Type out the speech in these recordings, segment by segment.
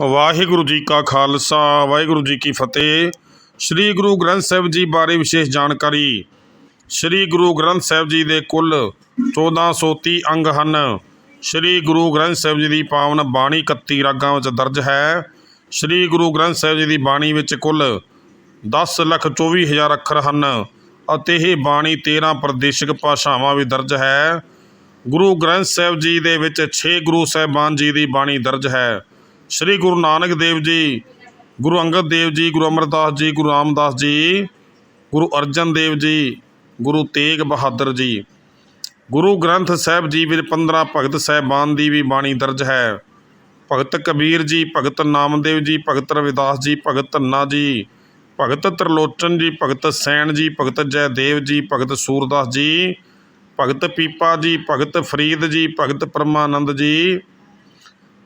ਵਾਹਿਗੁਰੂ ਜੀ ਕਾ ਖਾਲਸਾ, ਵਾਹਿਗੁਰੂ ਜੀ ਕੀ ਫਤਿਹ। ਸ੍ਰੀ ਗੁਰੂ ਗ੍ਰੰਥ ਸਾਹਿਬ ਜੀ ਬਾਰੇ ਵਿਸ਼ੇਸ਼ ਜਾਣਕਾਰੀ। ਸ੍ਰੀ ਗੁਰੂ ਗ੍ਰੰਥ ਸਾਹਿਬ ਜੀ ਦੇ ਕੁੱਲ 1430 ਅੰਗ ਹਨ। ਸ੍ਰੀ ਗੁਰੂ ਗ੍ਰੰਥ ਸਾਹਿਬ ਜੀ ਦੀ ਪਾਵਨ ਬਾਣੀ 31 ਰਾਗਾਂ ਵਿੱਚ ਦਰਜ ਹੈ। ਸ੍ਰੀ ਗੁਰੂ ਗ੍ਰੰਥ ਸਾਹਿਬ ਜੀ ਦੀ ਬਾਣੀ ਵਿੱਚ ਕੁੱਲ 10 ਲੱਖ 24 ਹਜ਼ਾਰ ਅੱਖਰ ਹਨ ਅਤੇ ਇਹ ਬਾਣੀ 13 ਪ੍ਰਦੇਸ਼ਿਕ ਭਾਸ਼ਾਵਾਂ ਵਿੱਚ ਦਰਜ ਹੈ। ਗੁਰੂ ਗ੍ਰੰਥ ਸਾਹਿਬ ਜੀ ਦੇ ਵਿੱਚ 6 ਗੁਰੂ ਸਾਹਿਬਾਨ ਜੀ ਦੀ ਬਾਣੀ ਦਰਜ ਹੈ। ਸ੍ਰੀ ਗੁਰੂ ਨਾਨਕ ਦੇਵ ਜੀ ਗੁਰੂ ਅੰਗਦ ਦੇਵ ਜੀ ਗੁਰੂ ਅਮਰਦਾਸ ਜੀ ਗੁਰੂ ਰਾਮਦਾਸ ਜੀ ਗੁਰੂ ਅਰਜਨ ਦੇਵ ਜੀ ਗੁਰੂ ਤੇਗ ਬਹਾਦਰ ਜੀ ਗੁਰੂ ਗ੍ਰੰਥ ਸਾਹਿਬ ਜੀ ਵਿੱਚ 15 ਭਗਤ ਸਾਹਿਬਾਨ ਦੀ ਵੀ ਬਾਣੀ ਦਰਜ ਹੈ ਭਗਤ ਕਬੀਰ ਜੀ ਭਗਤ ਨਾਮਦੇਵ ਜੀ ਭਗਤ ਰਵਿਦਾਸ ਜੀ ਭਗਤ ਧੰਨਾ ਜੀ ਭਗਤ ਤਰਲੋਚਨ ਜੀ ਭਗਤ ਸੈਣ ਜੀ ਭਗਤ ਜੈਦੇਵ ਜੀ ਭਗਤ ਸੂਰਦਾਸ ਜੀ ਭਗਤ ਪੀਪਾ ਜੀ ਭਗਤ ਫਰੀਦ ਜੀ ਭਗਤ ਪਰਮਾਨੰਦ ਜੀ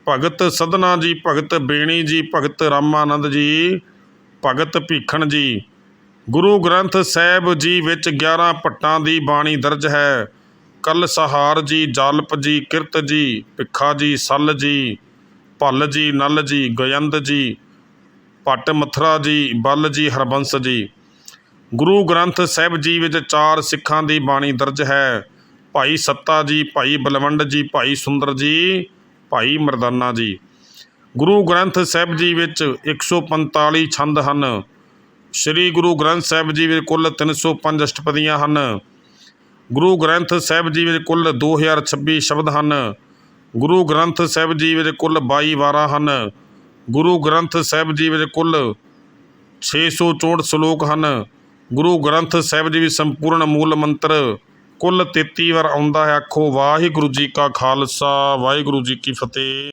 ਭਗਤ ਸਦਨਾ ਜੀ, ਭਗਤ ਬੇਣੀ ਜੀ, ਭਗਤ ਰਾਮਾਨੰਦ ਜੀ, ਭਗਤ ਭੀਖਣ ਜੀ। ਗੁਰੂ ਗ੍ਰੰਥ ਸਾਹਿਬ ਜੀ ਵਿੱਚ 11 ਭੱਟਾਂ ਦੀ ਬਾਣੀ ਦਰਜ ਹੈ। ਕਲ ਸਹਾਰ ਜੀ, ਜਾਲਪ ਜੀ, ਕਿਰਤ ਜੀ, ਭਿੱਖਾ ਜੀ, ਸੱਲ ਜੀ, ਭੱਲ ਜੀ, ਨਲ ਜੀ, ਗਯੰਦ ਜੀ ਪੱਟ ਮਥਰਾ ਜੀ, ਬੱਲ ਜੀ, ਹਰਬੰਸ ਜੀ। ਗੁਰੂ ਗ੍ਰੰਥ ਸਾਹਿਬ ਜੀ ਵਿੱਚ ਚਾਰ ਸਿੱਖਾਂ ਦੀ ਬਾਣੀ ਦਰਜ ਹੈ। ਭਾਈ ਸੱਤਾ ਜੀ, ਭਾਈ ਬਲਵੰਡ ਜੀ, ਭਾਈ ਸੁੰਦਰ ਜੀ ਭਾਈ ਮਰਦਾਨਾ ਜੀ। ਗੁਰੂ ਗ੍ਰੰਥ ਸਾਹਿਬ ਜੀ ਵਿੱਚ 145 ਛੰਦ ਹਨ। ਸ੍ਰੀ ਗੁਰੂ ਗ੍ਰੰਥ ਸਾਹਿਬ ਜੀ ਵਿੱਚ ਕੁੱਲ 305 ਅਸ਼ਟਪਦੀਆਂ ਹਨ। ਗੁਰੂ ਗ੍ਰੰਥ ਸਾਹਿਬ ਜੀ ਵਿੱਚ ਕੁੱਲ 2026 ਸ਼ਬਦ ਹਨ। ਗੁਰੂ ਗ੍ਰੰਥ ਸਾਹਿਬ ਜੀ ਵਿੱਚ ਕੁੱਲ 22 ਵਾਰਾਂ ਹਨ। ਗੁਰੂ ਗ੍ਰੰਥ ਸਾਹਿਬ ਜੀ ਵਿੱਚ ਕੁੱਲ 664 ਸ਼ਲੋਕ ਹਨ। ਗੁਰੂ ਗ੍ਰੰਥ ਸਾਹਿਬ ਜੀ ਵਿੱਚ ਸੰਪੂਰਨ ਮੂਲ ਮੰਤਰ ਕੁੱਲ 33 ਵਾਰ ਆਉਂਦਾ ਹੈ ਆਖੋ ਵਾਹਿਗੁਰੂ ਜੀ ਕਾ ਖਾਲਸਾ ਵਾਹਿਗੁਰੂ ਜੀ ਕੀ ਫਤਿਹ।